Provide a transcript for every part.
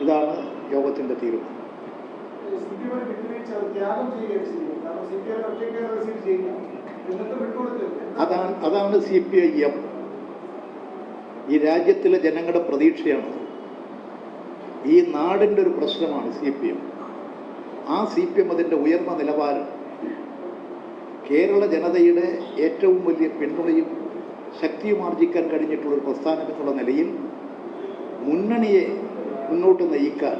ഇതാണ് യോഗത്തിന്റെ തീരുമാനം. അതാണ് അതാണ് സി പി ഐ എം ഈ രാജ്യത്തിലെ ജനങ്ങളുടെ പ്രതീക്ഷയാണ് ഈ നാടിന്റെ ഒരു പ്രശ്നമാണ് സി പി എം ആ സി പി എം അതിന്റെ ഉയർന്ന നിലവാരം. കേരള ജനതയുടെ ഏറ്റവും വലിയ പിന്തുണയും ശക്തിയും ആർജിക്കാൻ കഴിഞ്ഞിട്ടുള്ള ഒരു പ്രസ്ഥാനം എന്നുള്ള നിലയിൽ മുന്നണിയെ മുന്നോട്ട് നയിക്കാൻ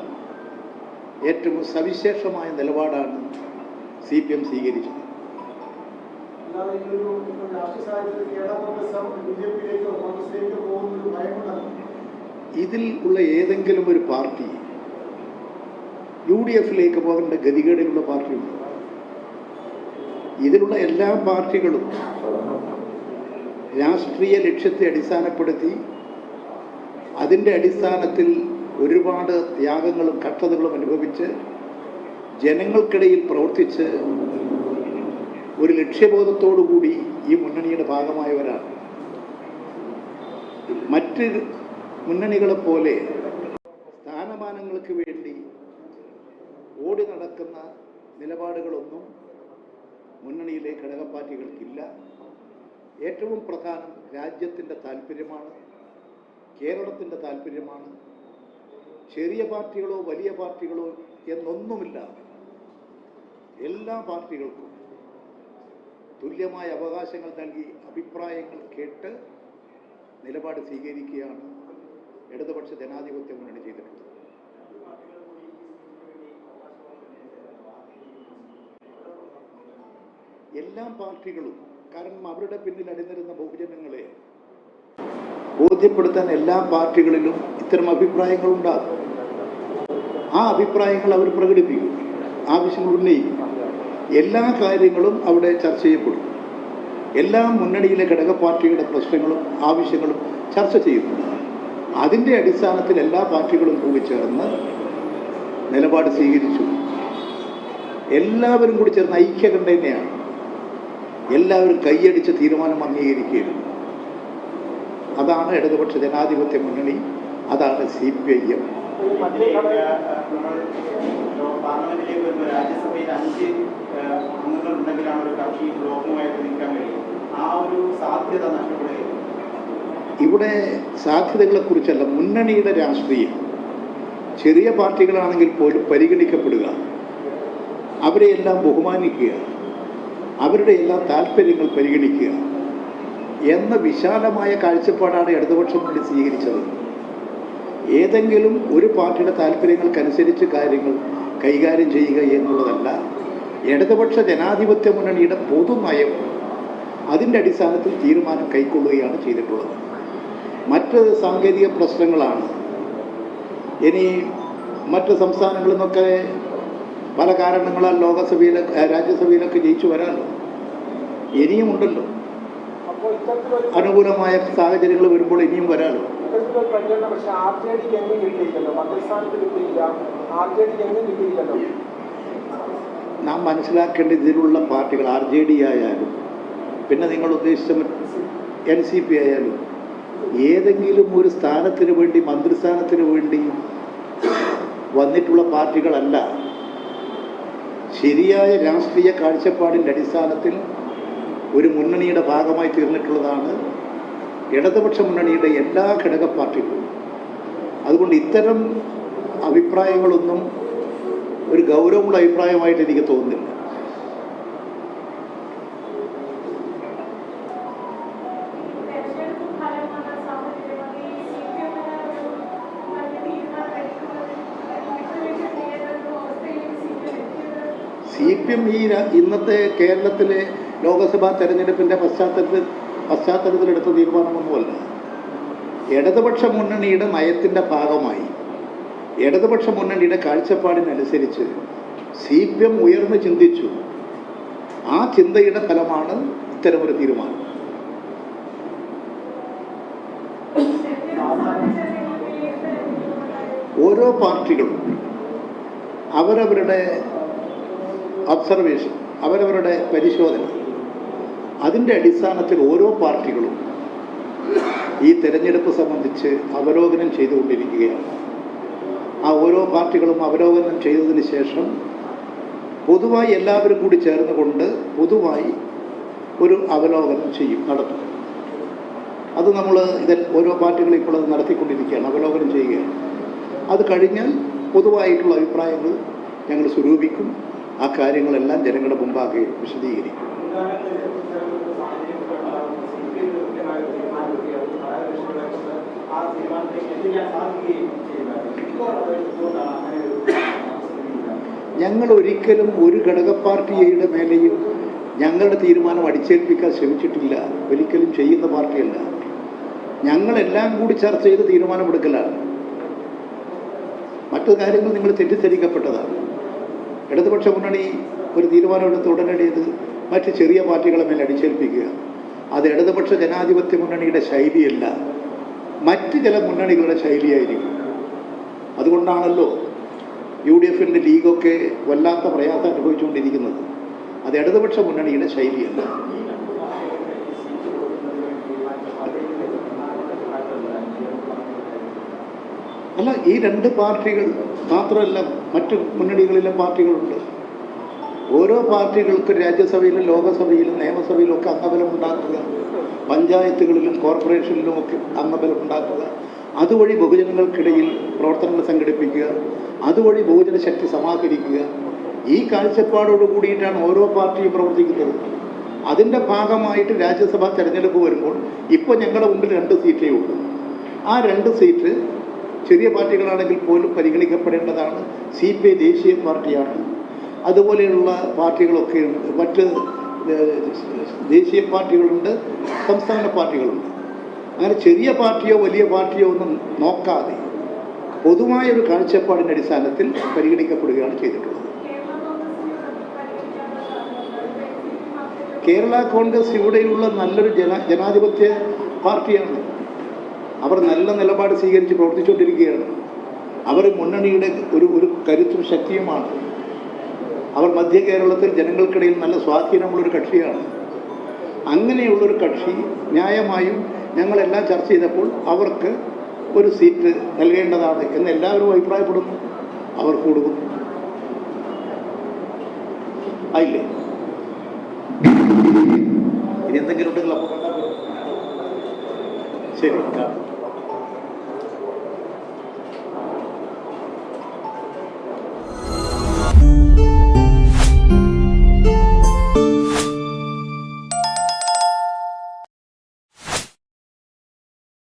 ഏറ്റവും സവിശേഷമായ നിലപാടാണ് സി പി എം സ്വീകരിച്ചത്. ഇതിൽ ഉള്ള ഏതെങ്കിലും ഒരു പാർട്ടി യു ഡി എഫിലേക്ക് പോകേണ്ട ഗതികേടിലുള്ള പാർട്ടിയുണ്ട് ഇതിലുള്ള എല്ലാ പാർട്ടികളും രാഷ്ട്രീയ ലക്ഷ്യത്തെ അടിസ്ഥാനപ്പെടുത്തി അതിന്റെ അടിസ്ഥാനത്തിൽ ഒരുപാട് ത്യാഗങ്ങളും കഷ്ടതകളും അനുഭവിച്ച് ജനങ്ങൾക്കിടയിൽ പ്രവർത്തിച്ച് ഒരു ലക്ഷ്യബോധത്തോടുകൂടി ഈ മുന്നണിയുടെ ഭാഗമായവരാണ്. മറ്റ് മുന്നണികളെപ്പോലെ സ്ഥാനമാനങ്ങൾക്ക് വേണ്ടി ഓടി നടക്കുന്ന നിലപാടുകളൊന്നും മുന്നണിയിലെ ഘടകപ്പാർട്ടികൾക്കില്ല ഏറ്റവും പ്രധാനം രാജ്യത്തിന്റെ താല്പര്യമാണ് കേരളത്തിന്റെ താല്പര്യമാണ് ചെറിയ പാർട്ടികളോ വലിയ പാർട്ടികളോ എന്നൊന്നുമില്ല. എല്ലാ പാർട്ടികൾക്കും തുല്യമായ അവകാശങ്ങൾ നൽകി അഭിപ്രായങ്ങൾ കേട്ട് നിലപാട് സ്വീകരിക്കുകയാണ് ഇടതുപക്ഷ ജനാധിപത്യ മുന്നണി ചെയ്തിട്ടുള്ളത്. എല്ലാ പാർട്ടികളും കാരണം അവരുടെ പിന്നിൽ അണിനിരുന്ന ബഹുജനങ്ങളെ ബോധ്യപ്പെടുത്താൻ എല്ലാ പാർട്ടികളിലും ഇത്തരം അഭിപ്രായങ്ങൾ ഉണ്ടാകും ആ അഭിപ്രായങ്ങൾ അവർ പ്രകടിപ്പിക്കും. ആവശ്യങ്ങൾ ഉന്നയിക്കും. എല്ലാ കാര്യങ്ങളും അവിടെ ചർച്ച ചെയ്യപ്പെടും. എല്ലാ മുന്നണിയിലെ ഘടക പാർട്ടിയുടെ പ്രശ്നങ്ങളും ആവശ്യങ്ങളും ചർച്ച ചെയ്യുന്നു അതിന്റെ അടിസ്ഥാനത്തിൽ എല്ലാ പാർട്ടികളും കൂടി ചേർന്ന് നിലപാട് സ്വീകരിച്ചു. എല്ലാവരും കൂടി ചേർന്ന് തന്നെയാണ് എല്ലാവരും കൈയടിച്ച് തീരുമാനം അംഗീകരിക്കുകയാണ്. അതാണ് ഇടതുപക്ഷ ജനാധിപത്യ മുന്നണി അതാണ് സി പി ഐ എം. ഇവിടെ സാധ്യതകളെക്കുറിച്ചല്ല മുന്നണിയുടെ രാഷ്ട്രീയം. ചെറിയ പാർട്ടികളാണെങ്കിൽ പോലും പരിഗണിക്കപ്പെടുക. അവരെയെല്ലാം ബഹുമാനിക്കുക. അവരുടെ എല്ലാ താല്പര്യങ്ങൾ പരിഗണിക്കുക. എന്ന വിശാലമായ കാഴ്ചപ്പാടാണ് ഇടതുപക്ഷം വേണ്ടി സ്വീകരിച്ചത്. ഏതെങ്കിലും ഒരു പാർട്ടിയുടെ താല്പര്യങ്ങൾക്കനുസരിച്ച് കാര്യങ്ങൾ കൈകാര്യം ചെയ്യുക എന്നുള്ളതല്ല ഇടതുപക്ഷ ജനാധിപത്യ മുന്നണിയുടെ പൊതുനയം അതിന്റെ അടിസ്ഥാനത്തിൽ തീരുമാനം കൈക്കൊള്ളുകയാണ് ചെയ്തിട്ടുള്ളത്. മറ്റ് സാങ്കേതിക പ്രശ്നങ്ങളാണ്. ഇനി മറ്റ് സംസ്ഥാനങ്ങളിൽ നിന്നൊക്കെ പല കാരണങ്ങളാൽ ലോകസഭയിലൊക്കെ രാജ്യസഭയിലൊക്കെ ജയിച്ചു വരാമല്ലോ ഇനിയും ഉണ്ടല്ലോ. അപ്പോൾ ഇത്തരത്തിലൊരു അനുകൂലമായ സാഹചര്യങ്ങൾ വരുമ്പോൾ ഇനിയും വരാറ് നാം മനസ്സിലാക്കേണ്ട ഇതിലുള്ള പാർട്ടികൾ ആർ ജെ ഡി ആയാലും പിന്നെ നിങ്ങൾ ഉദ്ദേശിച്ച എൻ സി പി ആയാലും ഏതെങ്കിലും ഒരു സ്ഥാനത്തിന് വേണ്ടി മന്ത്രിസ്ഥാനത്തിന് വേണ്ടി വന്നിട്ടുള്ള പാർട്ടികളല്ല. ശരിയായ രാഷ്ട്രീയ കാഴ്ചപ്പാടിന്റെ അടിസ്ഥാനത്തിൽ ഒരു മുന്നണിയുടെ ഭാഗമായി തീർന്നിട്ടുള്ളതാണ് ഇടതുപക്ഷ മുന്നണിയുടെ എല്ലാ ഘടക പാർട്ടികളും അതുകൊണ്ട് ഇത്തരം അഭിപ്രായങ്ങളൊന്നും ഒരു ഗൗരവമുള്ള അഭിപ്രായമായിട്ട് എനിക്ക് തോന്നുന്നില്ല. സി പി എം ഈ ഇന്നത്തെ കേരളത്തിലെ ലോക്സഭാ തെരഞ്ഞെടുപ്പിന്റെ പശ്ചാത്തലത്തിൽ പശ്ചാത്തലത്തിലെടുത്ത തീരുമാനമൊന്നുമല്ല ഇടതുപക്ഷ മുന്നണിയുടെ നയത്തിന്റെ ഭാഗമായി ഇടതുപക്ഷ മുന്നണിയുടെ കാഴ്ചപ്പാടിനനുസരിച്ച് സി പി എം ഉയർന്ന് ചിന്തിച്ചു. ആ ചിന്തയുടെ ഫലമാണ് ഇത്തരമൊരു തീരുമാനം. ഓരോ പാർട്ടികളും അവരവരുടെ ഒബ്സർവേഷൻ അവരവരുടെ പരിശോധന അതിന്റെ അടിസ്ഥാനത്തിൽ ഓരോ പാർട്ടികളും ഈ തെരഞ്ഞെടുപ്പ് സംബന്ധിച്ച് അവലോകനം ചെയ്തുകൊണ്ടിരിക്കുകയാണ്. ആ ഓരോ പാർട്ടികളും അവലോകനം ചെയ്തതിന് ശേഷം പൊതുവായി എല്ലാവരും കൂടി ചേർന്നുകൊണ്ട് പൊതുവായി ഒരു അവലോകനം ചെയ്യും നടത്തും. അത് നമ്മൾ ഇത് ഓരോ പാർട്ടികളും ഇപ്പോൾ അത് നടത്തിക്കൊണ്ടിരിക്കുകയാണ് അവലോകനം ചെയ്യുകയാണ്. അത് കഴിഞ്ഞാൽ പൊതുവായിട്ടുള്ള അഭിപ്രായങ്ങൾ ഞങ്ങൾ സ്വരൂപിക്കും ആ കാര്യങ്ങളെല്ലാം ജനങ്ങളുടെ മുമ്പാകെ വിശദീകരിക്കും. ഞങ്ങൾ ഒരിക്കലും ഒരു ഘടക പാർട്ടിയുടെ മേലെയും ഞങ്ങളുടെ തീരുമാനം അടിച്ചേൽപ്പിക്കാൻ ശ്രമിച്ചിട്ടില്ല. ഒരിക്കലും ചെയ്യുന്ന പാർട്ടിയല്ല. ഞങ്ങളെല്ലാം കൂടി ചർച്ച ചെയ്ത് തീരുമാനമെടുക്കലാണ്. മറ്റു കാര്യങ്ങൾ നിങ്ങൾ തെറ്റിദ്ധരിക്കപ്പെട്ടതാണ്. ഇടതുപക്ഷ മുന്നണി ഒരു തീരുമാനമെടുത്ത് ഉടനടി ഇത് മറ്റ് ചെറിയ പാർട്ടികളെ മേലെ അടിച്ചേൽപ്പിക്കുക. അത് ഇടതുപക്ഷ ജനാധിപത്യ മുന്നണിയുടെ ശൈലിയല്ല. മറ്റ് ചില മുന്നണികളുടെ ശൈലിയായിരിക്കും. അതുകൊണ്ടാണല്ലോ യു ഡി എഫിന്റെ ലീഗൊക്കെ വല്ലാത്ത പ്രയാസം അനുഭവിച്ചുകൊണ്ടിരിക്കുന്നത്. അത് ഇടതുപക്ഷ മുന്നണിയുടെ ശൈലിയല്ല. അല്ല ഈ രണ്ട് പാർട്ടികൾ മാത്രമല്ല മറ്റു മുന്നണികളിലെ പാർട്ടികളുണ്ട്. ഓരോ പാർട്ടികൾക്കും രാജ്യസഭയിലും ലോകസഭയിലും നിയമസഭയിലും ഒക്കെ അംഗബലം ഉണ്ടാക്കുക. പഞ്ചായത്തുകളിലും കോർപ്പറേഷനിലും ഒക്കെ അംഗബലം ഉണ്ടാക്കുക. അതുവഴി ബഹുജനങ്ങൾക്കിടയിൽ പ്രവർത്തനങ്ങൾ സംഘടിപ്പിക്കുക. അതുവഴി ബഹുജന ശക്തി സമാഹരിക്കുക. ഈ കാഴ്ചപ്പാടോട് കൂടിയിട്ടാണ് ഓരോ പാർട്ടിയും പ്രവർത്തിക്കുന്നത്. അതിന്റെ ഭാഗമായിട്ട് രാജ്യസഭാ തെരഞ്ഞെടുപ്പ് വരുമ്പോൾ ഇപ്പോൾ ഞങ്ങളുടെ മുമ്പിൽ രണ്ട് സീറ്റേ ഉള്ളൂ. ആ രണ്ട് സീറ്റ് ചെറിയ പാർട്ടികളാണെങ്കിൽ പോലും പരിഗണിക്കപ്പെടേണ്ടതാണ്. സി പി ഐ ദേശീയ പാർട്ടിയാണ്. അതുപോലെയുള്ള പാർട്ടികളൊക്കെയുണ്ട് മറ്റ് ദേശീയ പാർട്ടികളുണ്ട് സംസ്ഥാന പാർട്ടികളുണ്ട്. അങ്ങനെ ചെറിയ പാർട്ടിയോ വലിയ പാർട്ടിയോ ഒന്നും നോക്കാതെ പൊതുവായ ഒരു കാഴ്ചപ്പാടിന്റെ അടിസ്ഥാനത്തിൽ പരിഗണിക്കപ്പെടുകയാണ് ചെയ്തിട്ടുള്ളത്. കേരള കോൺഗ്രസ് ഇവിടെയുള്ള നല്ലൊരു ജന ജനാധിപത്യ പാർട്ടിയാണ്. അവർ നല്ല നിലപാട് സ്വീകരിച്ച് പ്രവർത്തിച്ചുകൊണ്ടിരിക്കുകയാണ്. അവർ മുന്നണിയുടെ ഒരു ഒരു കരുത്തും ശക്തിയുമാണ്. അവർ മധ്യ കേരളത്തിൽ ജനങ്ങൾക്കിടയിൽ നല്ല സ്വാധീനമുള്ളൊരു കക്ഷിയാണ്. അങ്ങനെയുള്ളൊരു കക്ഷി ന്യായമായും ഞങ്ങളെല്ലാം ചർച്ച ചെയ്തപ്പോൾ അവർക്ക് ഒരു സീറ്റ് നൽകേണ്ടതാണ് എന്ന് എല്ലാവരും അഭിപ്രായപ്പെടുന്നു. അവർ കൊടുക്കും ആയില്ലേ? ഇനി എന്തെങ്കിലും ഉണ്ടെങ്കിൽ അപ്പോൾ ശരി